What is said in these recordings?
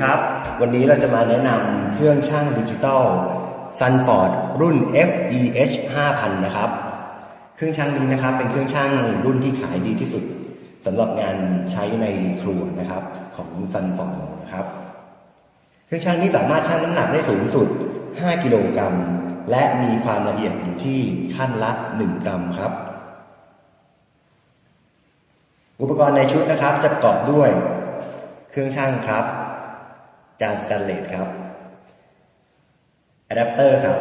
ครับ วันนี้เราจะมาแนะนำเครื่องช่างดิจิตอล Sunford รุ่น FEH 5000 นะครับ เครื่องช่างนี้นะครับ เป็นเครื่องช่างรุ่นที่ขายดีที่สุดสำหรับงานใช้ในครัวนะครับของ Sunford นะครับ เครื่องช่างนี้สามารถชั่งน้ำหนักได้สูงสุด 5 กิโลกรัม และมีความละเอียดอยู่ที่ขั้นละ 1 กรัมครับ อุปกรณ์ในชุดนะครับจะประกอบด้วย เครื่องช่างครับ จานสแตนเลสครับอะแดปเตอร์ครับ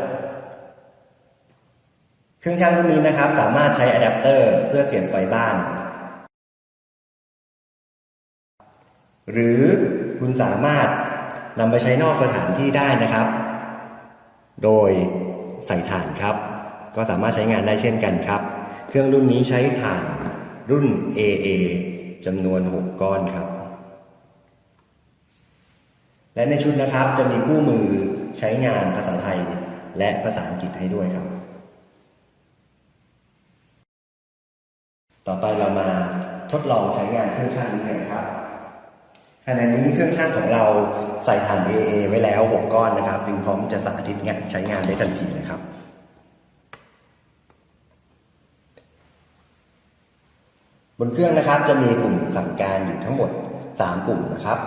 เครื่องช่างรุ่นนี้นะครับ สามารถใช้อะแดปเตอร์เพื่อเสียบไฟบ้าน หรือคุณสามารถนำไปใช้นอกสถานที่ได้นะครับ โดยใส่ถ่านครับ ก็สามารถใช้งานได้เช่นกันครับ เครื่องรุ่นนี้ใช้ถ่านรุ่น AA จำนวน 6 ก้อนครับ และในชุดนะครับจะมีคู่มือใช้งานภาษาไทยและภาษาอังกฤษให้ด้วยครับ ต่อไปเรามาทดลองใช้งานเครื่องช่างนี้กันครับขณะนี้เครื่องช่างของเราใส่ถ่าน AA ไว้แล้ว 6 ก้อนนะครับจึงพร้อมจะสาธิตงานใช้งานได้ทันทีนะครับ บนเครื่องนะครับจะมีปุ่มสั่งการอยู่ทั้งหมด 3 ปุ่มนะครับ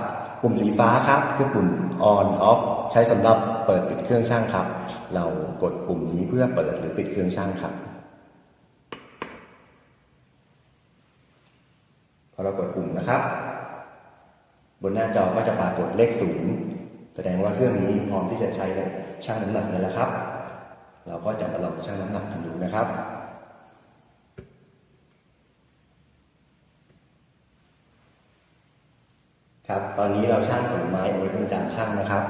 ปุ่มสีฟ้าครับ คือปุ่ม on off ใช้สำหรับเปิดปิดเครื่องช่างครับ เรากดปุ่มนี้เพื่อเปิดหรือปิดเครื่องช่างครับพอเรากดปุ่มนะครับ บนหน้าจอก็จะปรากฏเลขศูนย์แสดงว่าเครื่องนี้พร้อมที่จะใช้ช่างน้ำหนักแล้วครับ เราก็จะมาลองช่างน้ำหนักกันดูนะครับ ครับ ตอนนี้เราชั่งผลไม้เอาไว้บนจานชั่งนะครับ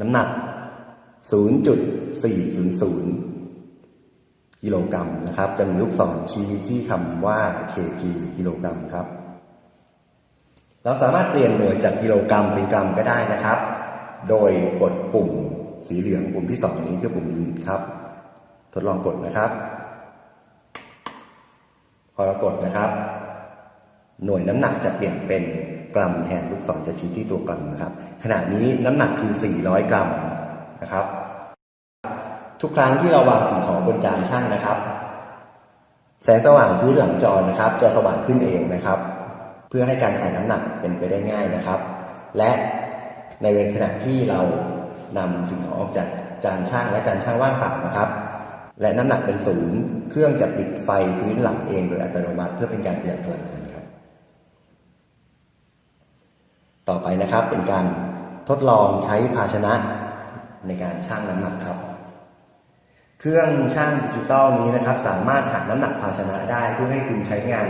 น้ำหนัก 0.400 กิโลกรัมนะครับจะมีลูกศรชี้ที่คำว่า kg กิโลกรัมครับ เราสามารถเปลี่ยนหน่วยจากกิโลกรัมเป็นกรัมก็ได้นะครับ โดยกดปุ่มสีเหลืองปุ่มที่สองนี้คือปุ่มยูนิตครับ ทดลองกดนะครับ พอเรากดนะครับ หน่วยน้ำหนักจะเปลี่ยนเป็น กรัมแทนลูกศรจะชี้ที่ตัวกรัมนะครับ ขณะนี้น้ำหนักคือ 400 กรัมนะครับ ทุกครั้งที่เราวางสิ่งของบนจานช่างนะครับ แสงสว่างพื้นหลังจอนะครับ จะสว่างขึ้นเองนะครับ เพื่อให้การถ่ายน้ำหนักเป็นไปได้ง่ายนะครับ และในเวลาขณะที่เรานำสิ่งของออกจากจานช่างและจานช่างว่างเปล่านะครับ และน้ำหนักเป็นศูนย์เครื่องจะปิดไฟพื้นหลังเองโดยอัตโนมัติเพื่อเป็นการประหยัดพลังงานครับ ต่อไปนะครับเป็นการทดลองใช้ภาชนะในการชั่งน้ำหนักครับ เครื่องชั่งดิจิตอลนี้นะครับ สามารถหักน้ำหนักภาชนะได้เพื่อให้คุณใช้งาน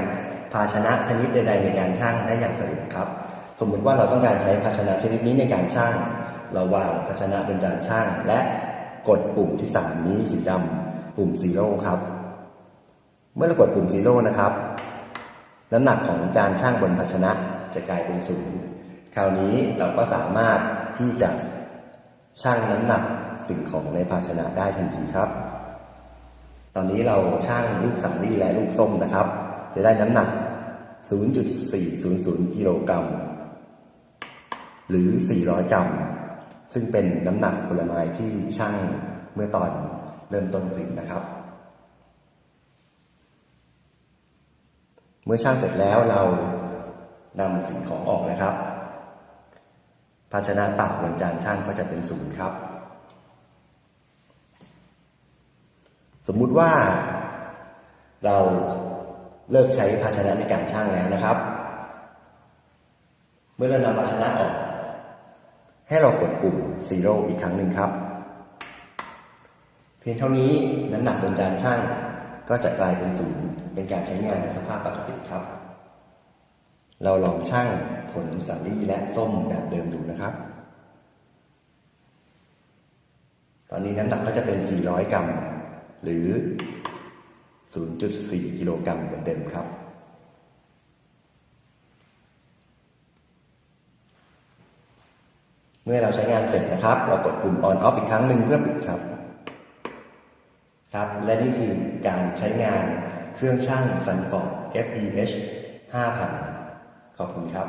ภาชนะชนิดใด ๆ ในการชั่งได้อย่างสะดวกครับ สมมุติว่าเราต้องการใช้ภาชนะชนิดนี้ในการชั่งเราวางภาชนะบนจานชั่ง และกดปุ่มที่สามนี้สีดำปุ่มซีโร่ครับ เมื่อเรากดปุ่มซีโร่นะครับ น้ำหนักของจานชั่งบนภาชนะจะกลายเป็นศูนย์ คราวนี้เราก็สามารถที่จะชั่งน้ำหนักสิ่งของในภาชนะได้ทันทีครับ ตอนนี้เราชั่งลูกสาลี่และลูกส้มนะครับ จะได้น้ำหนัก 0.400 กิโลกรัม หรือ 400 กรัม ซึ่งเป็นน้ำหนักผลไม้ที่ชั่งเมื่อตอนเริ่มต้นผลิตนะครับ เมื่อชั่งเสร็จแล้วเรานำสิ่งของออกนะครับ ภาชนะเปล่าบนจานช่างก็จะเป็นศูนย์ครับ สมมุติว่า เราเลิกใช้ภาชนะในการช่างแล้วนะครับ เมื่อเรานำภาชนะออก ให้เรากดปุ่ม zero อีกครั้งหนึ่งครับ เพียงเท่านี้น้ำหนักบนจานช่างก็จะกลายเป็นศูนย์เป็นการใช้งานในสภาพปกติครับ เราลองชั่ง ผลสาลี่และส้มแบบเดิมดูนะครับ ตอนนี้น้ำหนักก็จะเป็น 400 กรัม หรือ 0.4 กิโลกรัมเหมือนเดิมครับเมื่อเราใช้งานเสร็จนะครับ เรากดปุ่ม on off อีกครั้งหนึ่งเพื่อปิดครับ ครับ และนี่คือการใช้งานเครื่องช่าง Sunford FEH 5000 ขอบคุณครับ